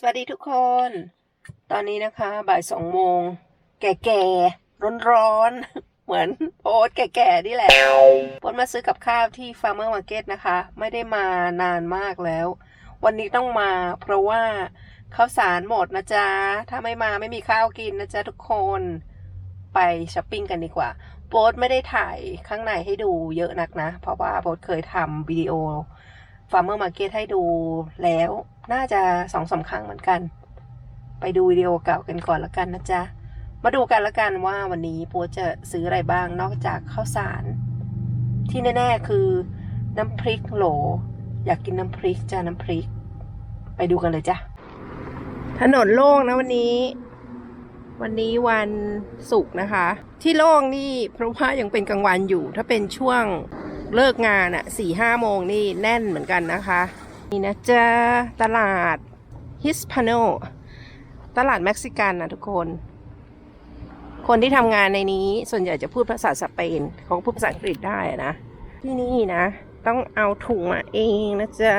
สวัสดีทุกคน ตอนนี้นะคะ บ่ายสองโมง แก่ๆ ร้อนๆ เหมือนโอ๊ตแก่ๆ นี่แหละโอ๊ตมาซื้อกับข้าวที่ Farmer Market นะคะ ไม่ได้มานานมากแล้ว วันนี้ต้องมาเพราะว่าข้าวสารหมดนะจ๊ะ ถ้าไม่มาไม่มีข้าวกินนะจ๊ะทุกคน ไปช้อปปิ้งกันดีกว่าโบ๊ทไม่ได้ถ่ายข้างในให้ดูเยอะนักนะ เพราะว่าโบ๊ทเคยทำวิดีโอ Farmer Market ให้ดูแล้ว น่าจะสองสามครั้งเหมือนกัน ไปดูวิดีโอเก่ากันก่อนละกันนะจ๊ะ มาดูกันละกันว่าวันนี้โป๊จะซื้ออะไรบ้างนอกจากข้าวสาร ที่แน่ๆคือน้ำพริกโหล อยากกินน้ำพริกจ้าน้ำพริก ไปดูกันเลยจ้ะ ถนนโล่งนะวันนี้ วันนี้วันศุกร์นะคะ ที่โล่งนี่เพราะว่ายังเป็นกลางวันอยู่ ถ้าเป็นช่วง เลิกงานอะสี่ห้าโมงนี่แน่นเหมือนกันนะคะ นี่นะจ๊ะตลาดฮิสพาโนตลาดเม็กซิกันนะทุกคน คนที่ทำงานในนี้ส่วนใหญ่จะพูดภาษาสเปนเขาพูดภาษาอังกฤษได้นะ ที่นี่นะ ต้องเอาถุงมาเองนะจ๊ะ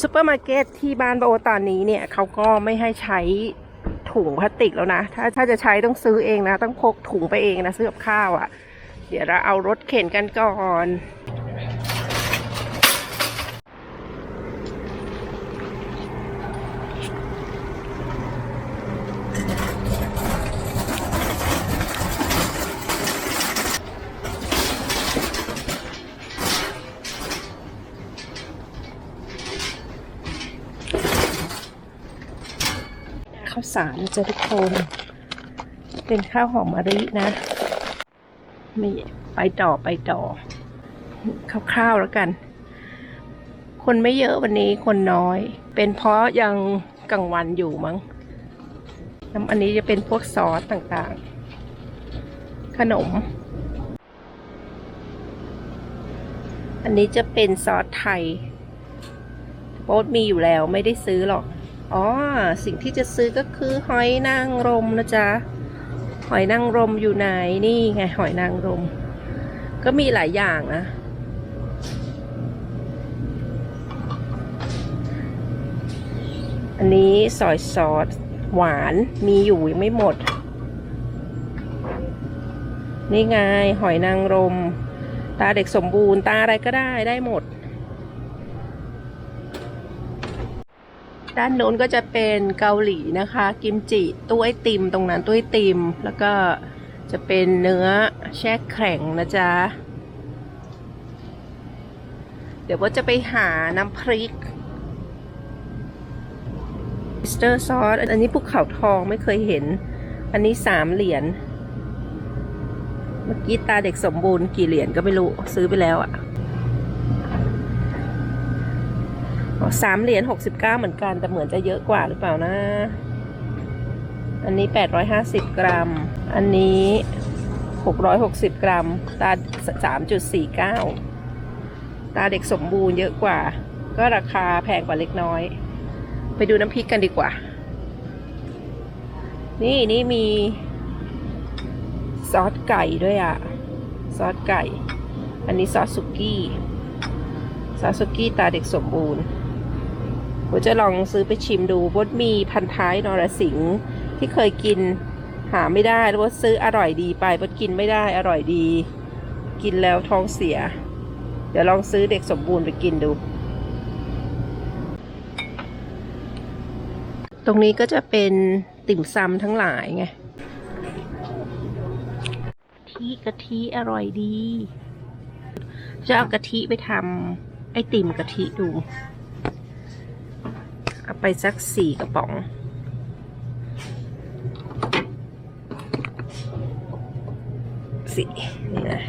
ซูเปอร์มาร์เก็ตที่บ้านโบตอนนี้เนี่ยเขาก็ไม่ให้ใช้ถุงพลาสติกแล้วนะ ถ้าถ้าจะใช้ต้องซื้อเองนะ ต้องพกถุงไปเองนะซื้อกับข้าวอะ่ะ เดี๋ยวเราเอารถเข็นกันก่อนข้าวสารนะจ๊ะทุกคน เป็นข้าวหอมมะลินะ มีไปต่อไปต่อคร่าวๆแล้วกัน คนไม่เยอะวันนี้คนน้อย เป็นเพราะยังกลางวันอยู่มั้งน้ำอันนี้จะเป็นพวกซอสต่างๆ ขนม อันนี้จะเป็นซอสไทยโป๊ตมีอยู่แล้วไม่ได้ซื้อหรอก อ๋อ สิ่งที่จะซื้อก็คือหอยนางรมนะจ๊ะ หอยนางรมอยู่ไหนนี่ไงหอยนางรม ก็มีหลายอย่างนะ อันนี้ซอยซอสหวานมีอยู่ยังไม่หมด นี่ไงหอยนางรม ตาเด็กสมบูรณ์ตาอะไรก็ได้ได้หมด ด้านโน้นก็จะเป็นเกาหลีนะคะ กิมจิตู้ไอติมตรงนั้นตู้ไอติม แล้วก็จะเป็นเนื้อแช่แข็งนะจ๊ะ เดี๋ยวว่าจะไปหาน้ำพริกมิสเตอร์ซอสอันนี้ภูเขาทองไม่เคยเห็น อันนี้สามเหรียญเมื่อกี้ตาเด็กสมบูรณ์กี่เหรียญก็ไม่รู้ซื้อไปแล้วอะอ๋อ สามเหรียญหกสิบเก้าเหมือนกัน แต่เหมือนจะเยอะกว่าหรือเปล่านะ อันนี้แปดร้อยห้าสิบกรัม อันนี้หกร้อยหกสิบกรัม ตาสามจุดสี่เก้าตาเด็กสมบูรณ์เยอะกว่า ก็ราคาแพงกว่าเล็กน้อย ไปดูน้ำพริกกันดีกว่า นี่นี่มี ซอสไก่ด้วยอะซอสไก่ อันนี้ซอสสุกี้ซอสสุกี้ตาเด็กสมบูรณ์ ผมจะลองซื้อไปชิมดูบดมีพันท้ายนรสิงห์ที่เคยกินหาไม่ได้แล้วบดซื้ออร่อยดีไปบดกินไม่ได้อร่อยดี กินแล้วท้องเสีย เดี๋ยวลองซื้อเด็กสมบูรณ์ไปกินดู ตรงนี้ก็จะเป็นติ่มซำทั้งหลายไงที่กะทิอร่อยดี จะเอากะทิไปทำไอติมกะทิดู ไปสักสี่กระป๋อง สี่นี่นะ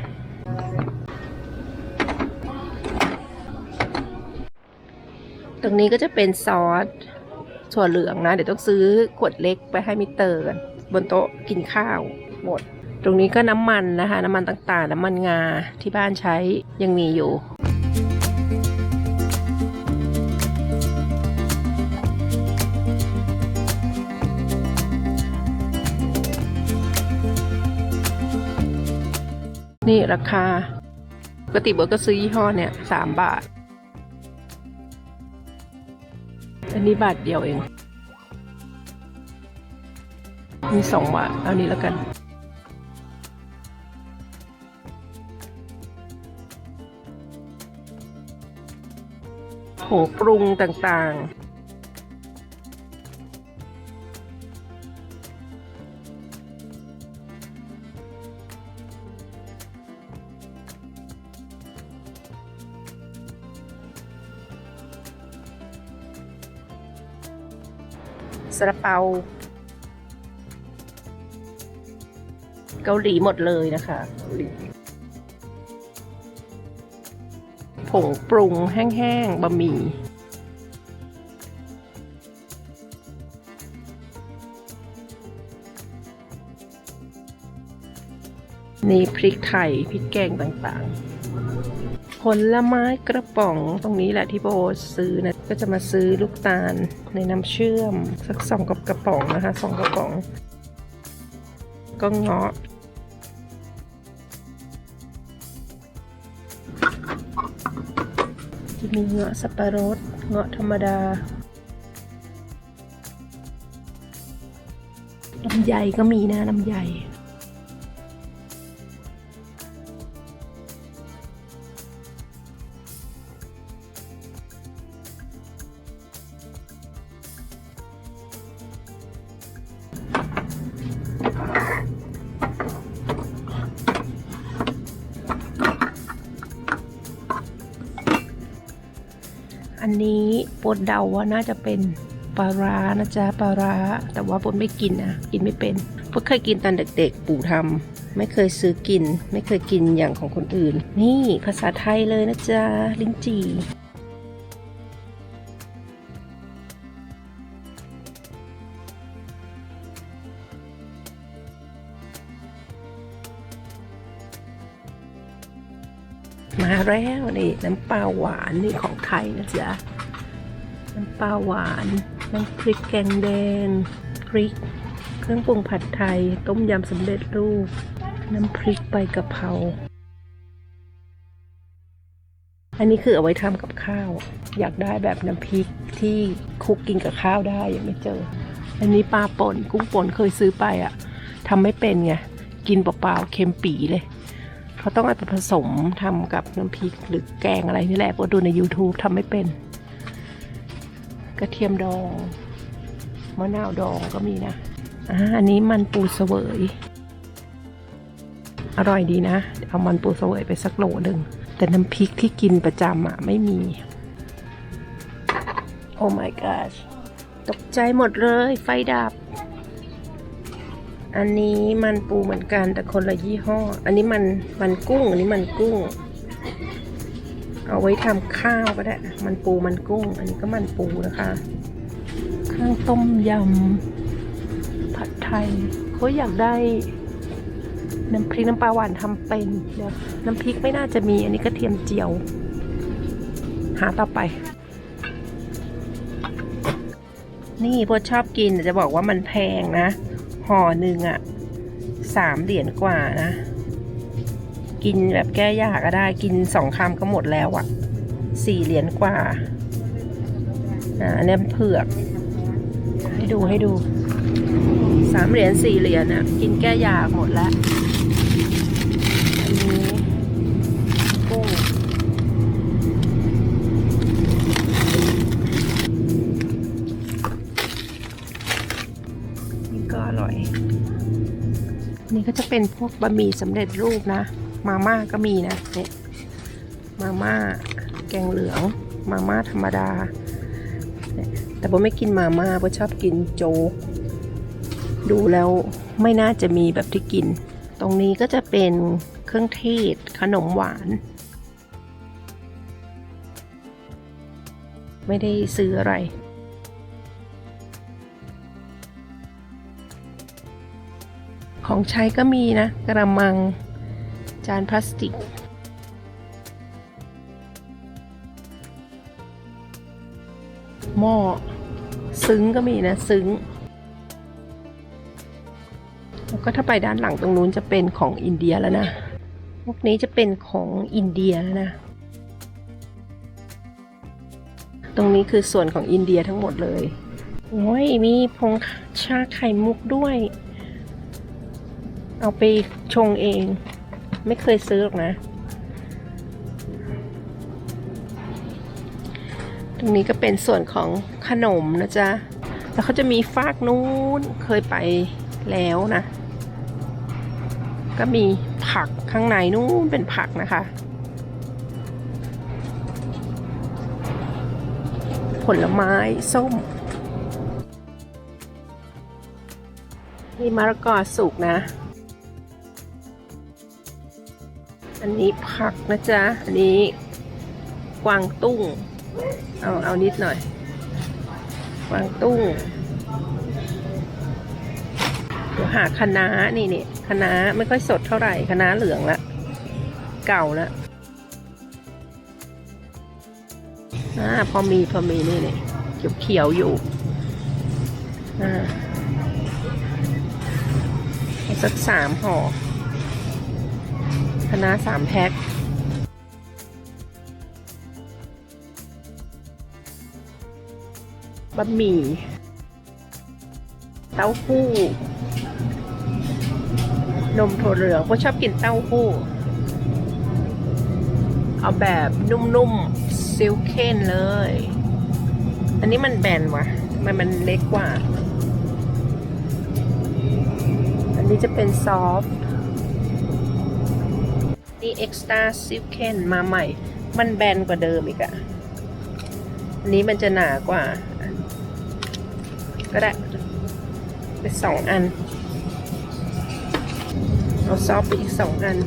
ตรงนี้ก็จะเป็นซอสถั่วเหลืองนะ เดี๋ยวต้องซื้อขวดเล็กไปให้มิเตอร์กันบนโต๊ะกินข้าวหมด ตรงนี้ก็น้ำมันนะคะ น้ำมันต่างๆ น้ำมันงาที่บ้านใช้ยังมีอยู่ นี่ราคา ปกติเบิร์ก็ซื้อยี่ห้อเนี่ยสามบาท อันนี้บาทเดียวเอง มีสองบาท เอานี้แล้วกันผงปรุงต่างๆ ซาลาเปา เกาหลีหมดเลยนะคะผงปรุงแห้งๆบะหมี่นี่พริกไทยพริกแกงต่างๆ ผลไม้กระป๋องตรงนี้แหละที่โบซื้อนะ ก็จะมาซื้อลูกตาลในน้ำเชื่อม สักสองกับกระป๋องนะคะสองกระป๋อง ก็เงาะจะมีเงาะสับปะรด เงาะธรรมดาลำไยก็มีนะลำไย ดเดาว่าน่าจะเป็นปลาร้านะจ๊ะปลาร้า แต่ว่าปดไม่กินนะกินไม่เป็นปดเคยกินตอนเด็กๆ ปู่ทำไม่เคยซื้อกิน ไม่เคยกินอย่างของคนอื่น นี่ภาษาไทยเลยนะจ๊ะลิ้นจี่มาแล้วนี่น้ำปลาหวานนี่ของไทยนะจ๊ะ น้ำปลาหวาน น้ำพริกแกงแดงพริก เครื่องปรุงผัดไทย ต้มยำสำเร็จรูป น้ำพริกใบกะเพราอันนี้คือเอาไว้ทำกับข้าว อยากได้แบบน้ำพริกที่คลุกกินกับข้าวได้ยังไม่เจอ อันนี้ปลาป่นกุ้งป่นเคยซื้อไปอะทำไม่เป็นไงกินเปล่าๆเค็มปีเลย เขาต้องเอาไปผสมทำกับน้ำพริกหรือแกงอะไรนี่แหละพอดูใน YouTube ทำไม่เป็น กระเทียมดองมะนาวดองก็มีนะอ่าอันนี้มันปูเสวย อร่อยดีนะ เอามันปูเสวยไปสักโหลหนึ่ง แต่น้ำพริกที่กินประจำอะไม่มี โอ้ my gosh ตกใจหมดเลยไฟดับ อันนี้มันปูเหมือนกันแต่คนละยี่ห้อ อันนี้มันมันกุ้ง อันนี้มันกุ้ง เอาไว้ทำข้าวก็ได้ มันปูมันกุ้ง อันนี้ก็มันปูนะคะเครื่องต้มยำผัดไทยเขาอยากได้น้ำพริกน้ำปลาหวานทำเป็นเดี๋ยวน้ำพริกไม่น่าจะมี อันนี้กระเทียมเจียว หาต่อไป นี่พวกชอบกินจะบอกว่ามันแพงนะห่อหนึ่งอะสามเหรียญกว่านะ กินแบบแก้ยากก็ได้กินสองคำก็หมดแล้วอะสี่เหรียญกว่าอ่าอันนี้เผือก ให้ดูให้ดูสามเหรียญสี่เหรียญอะกินแก้ยากหมดแล้วอันนี้กุ้งนี่ก็อร่อย นี่ก็จะเป็นพวกบะหมี่สำเร็จรูปนะ มาม่าก็มีนะเนี่ยมาม่าแกงเหลือง มาม่าธรรมดา แต่ผมไม่กินมาม่าเพราะชอบกินโจ๊กดูแล้วไม่น่าจะมีแบบที่กิน ตรงนี้ก็จะเป็นเครื่องเทศขนมหวาน ไม่ได้ซื้ออะไรของใช้ก็มีนะ กระมัง จานพลาสติก หม้อ ซึ้งก็มีนะ ซึ้ง แล้วก็ถ้าไปด้านหลังตรงนู้นจะเป็นของอินเดียแล้วนะ พวกนี้จะเป็นของอินเดียแล้วนะ ตรงนี้คือส่วนของอินเดียทั้งหมดเลย โอ้ย มีผงชาไข่มุกด้วยเอาไปชงเอง ไม่เคยซื้อหรอกนะ ตรงนี้ก็เป็นส่วนของขนมนะจ๊ะ แล้วเขาจะมีฟากนู้นเคยไปแล้วนะ ก็มีผักข้างในนู้นเป็นผักนะคะ ผลไม้ส้มนี่มะละกอสุกนะ อันนี้ผักนะจ๊ะ อันนี้กวางตุ้ง เอาเอานิดหน่อย กวางตุ้งเดี๋ยวหาคะน้านี่นี่คะน้าไม่ค่อยสดเท่าไหร่คะน้าเหลืองละ เก่าละอ่าพอมีพอมีนี่นี่เขียวเขียวอยู่อ่าสักสามห่อ คะน้าสามแพ็คบะหมี่เต้าหู้ นมถั่วเหลืองเพชอบกินเต้าหู้ เอาแบบนุ่มๆซิลเคนเลย อันนี้มันแบนวะทำไมมันเล็กกว่า อันนี้จะเป็นซอฟต์ นี่เอ็กซ์ตร้าซิลเคนมาใหม่ มันแบนกว่าเดิมอีกอะอันนี้มันจะหนากว่า ก็ได้เป็นสองอัน เอาซอฟไปอีกสองอัน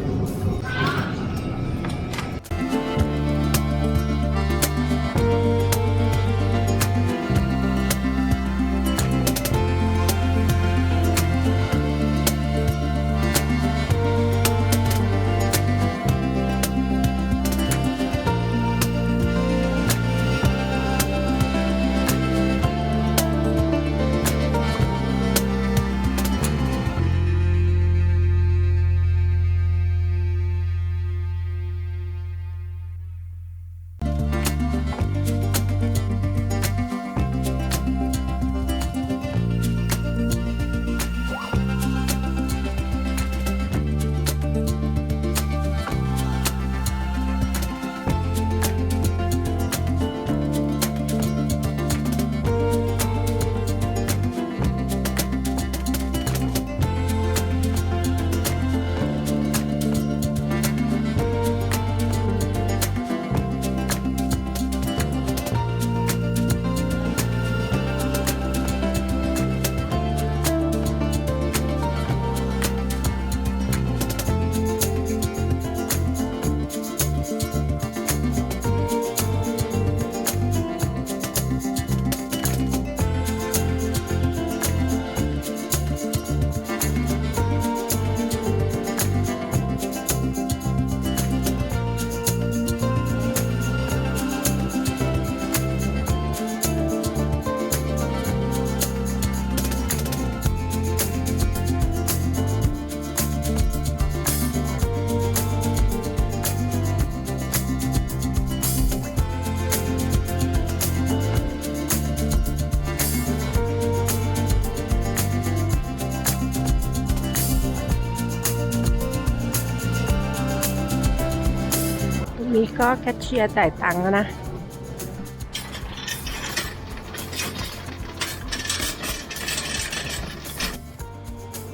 ก็แคชเชียร์จ่ายตังค์แล้วนะ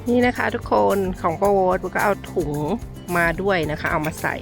นี่นะคะทุกคนของโปรโวตก็เอาถุงมาด้วยนะคะ เอามาใส่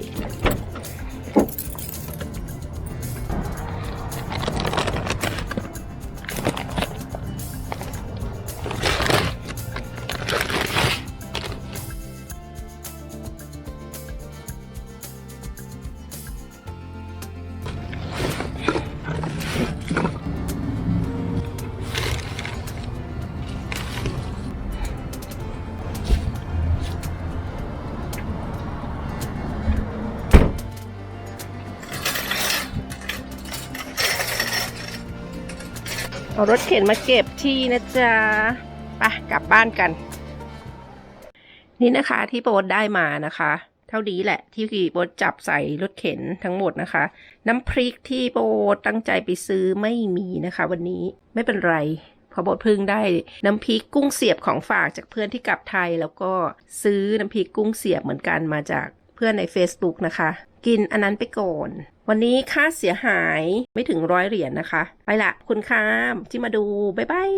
เอารถเข็นมาเก็บที่นะจ๊ะไปกลับบ้านกัน นี่นะคะที่โบทได้มานะคะ เท่านี้แหละที่โบทจับใส่รถเข็นทั้งหมดนะคะ น้ำพริกที่โบทตั้งใจไปซื้อไม่มีนะคะ วันนี้ไม่เป็นไรพเขาบอกเพิ่งได้น้ำพริกกุ้งเสียบของฝากจากเพื่อนที่กลับไทย แล้วก็ซื้อน้ำพริกกุ้งเสียบเหมือนกันมาจาก เพื่อนใน Facebook นะคะ กินอันนั้นไปก่อน วันนี้ค่าเสียหายไม่ถึงร้อยเหรียญนะคะ ไปละคุณค้ามที่มาดู บ๊ายบาย